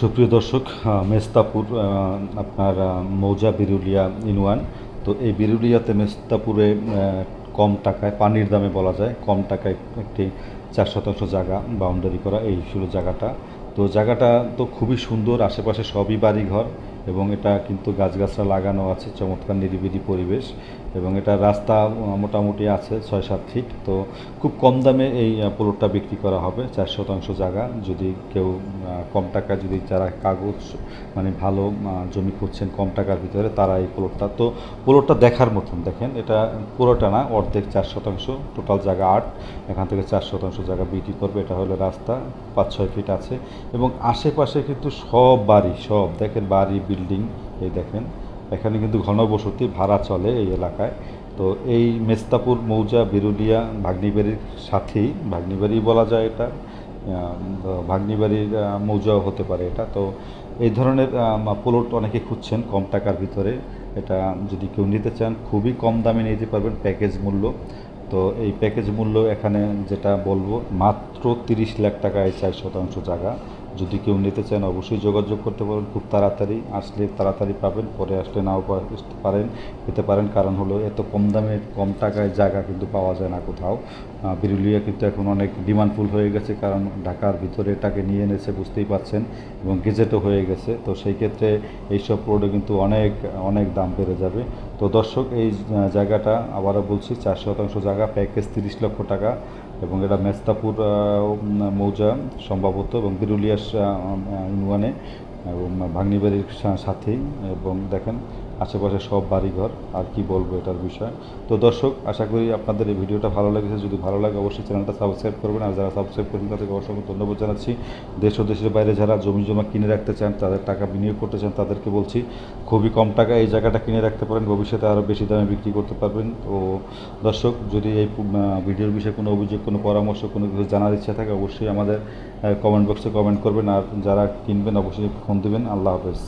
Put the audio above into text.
সুপ্রিয় দর্শক মেস্তাপুর আপনার মৌজা বিরুলিয়া ইনওয়ান। তো এই বিরুলিয়াতে মেস্তাপুরে কম টাকায়, পানির দামে বলা যায়, কম টাকায় একটি চার শতাংশ জায়গা বাউন্ডারি করা এই ছিল জায়গাটা। তো জায়গাটা তো খুবই সুন্দর, আশেপাশে সবই বাড়িঘর। এবং এটা কিন্তু গাছগাছরা লাগানো আছে, চমৎকার নিরিবিলি পরিবেশ এবং এটা রাস্তা মোটামুটি আছে ছয় সাত ফিট, তো খুব কম দামে এই প্লটটা বিক্রি করা হবে, চার শতাংশ জায়গা। যদি কেউ কম টাকা যদি যারা কাগজ মানে ভালো জমি খুঁজছেন কম টাকার ভিতরে, তারা এই প্লটটা তো প্লটটা দেখার মতন। দেখেন, এটা পুরোটা না, অর্ধেক চার শতাংশ, টোটাল জায়গা আট, এখান থেকে চার শতাংশ জায়গা বিক্রি করবে, এটা হলো রাস্তা, পাঁচ ছয় ফিট আছে এবং আশেপাশে কিন্তু সব বাড়ি, সব, দেখেন বাড়ি বিল্ডিং, এই দেখেন। এখানে কিন্তু ঘনবসতি, ভাড়া চলে এই এলাকায়। তো এই মেস্তাপুর, মৌজা, বিরুলিয়া, ভাগ্নিবাড়ির সাথেই, ভাগ্নিবাড়ি বলা যায় এটা ভাগ্নিবাড়ির মৌজাও হতে পারে এটা। তো এই ধরনের প্লট অনেকে খুঁজছেন কম টাকার ভিতরে। এটা যদি কেউ নিতে চান, খুবই কম দামে নিতে পারবেন প্যাকেজ মূল্য। তো এই প্যাকেজ মূল্য এখানে যেটা বলব, মাত্র তিরিশ লাখ টাকায় চার শতাংশ জায়গা। যদি কেউ নিতে চান, অবশ্যই যোগাযোগ করতে পারেন। খুব তাড়াতাড়ি আসলে তাড়াতাড়ি পাবেন, পরে আসলে নাও পারেন, পেতে পারেন। কারণ হলো, এত কম দামে, কম টাকায় জায়গা কিন্তু পাওয়া যায় না কোথাও। বিরুলিয়া কিন্তু এখন অনেক ডিমান্ডফুল হয়ে গেছে, কারণ ঢাকার ভিতরে এটাকে নিয়ে এনেছে, বুঝতেই পাচ্ছেন, এবং গেজেটও হয়ে গেছে। তো সেই ক্ষেত্রে এইসব রোডে কিন্তু অনেক অনেক দাম বেড়ে যাবে। তো দর্শক, এই জায়গাটা আবারও বলছি, চার শতাংশ জায়গা প্যাকেজ তিরিশ লক্ষ টাকা। এবং এটা মেস্তাপুর মৌজা সম্ভবত এবং বিরুলিয়াস ইউনিয়নে এবং ভাগ্নিবাড়ির সাথেই এবং দেখেন আশেপাশে সব বাড়িঘর, আর কি বলব এটার বিষয়। তো দর্শক, আশা করি আপনাদের এই ভিডিওটা ভালো লেগেছে। যদি ভালো লাগে, অবশ্যই চ্যানেলটা সাবস্ক্রাইব করবেন। আর যারা সাবস্ক্রাইব করবেন তাদেরকে অসংখ্য ধন্যবাদ জানাচ্ছি। দেশ ও দেশের বাইরে যারা জমি জমা কিনে রাখতে চান, তাদের টাকা বিনিয়োগ করতে চান, তাদেরকে বলছি, খুবই কম টাকা এই জায়গাটা কিনে রাখতে পারেন। ভবিষ্যতে আরও বেশি দামে বিক্রি করতে পারবেন। ও দর্শক, যদি এই ভিডিওর বিষয়ে কোনো অভিযোগ, কোনো পরামর্শ, কোনো কিছু জানার ইচ্ছা থাকে, অবশ্যই আমাদের কমেন্ট বক্সে কমেন্ট করবেন। আর যারা কিনবেন, অবশ্যই ফোন দেবেন। আল্লাহ হাফেজ।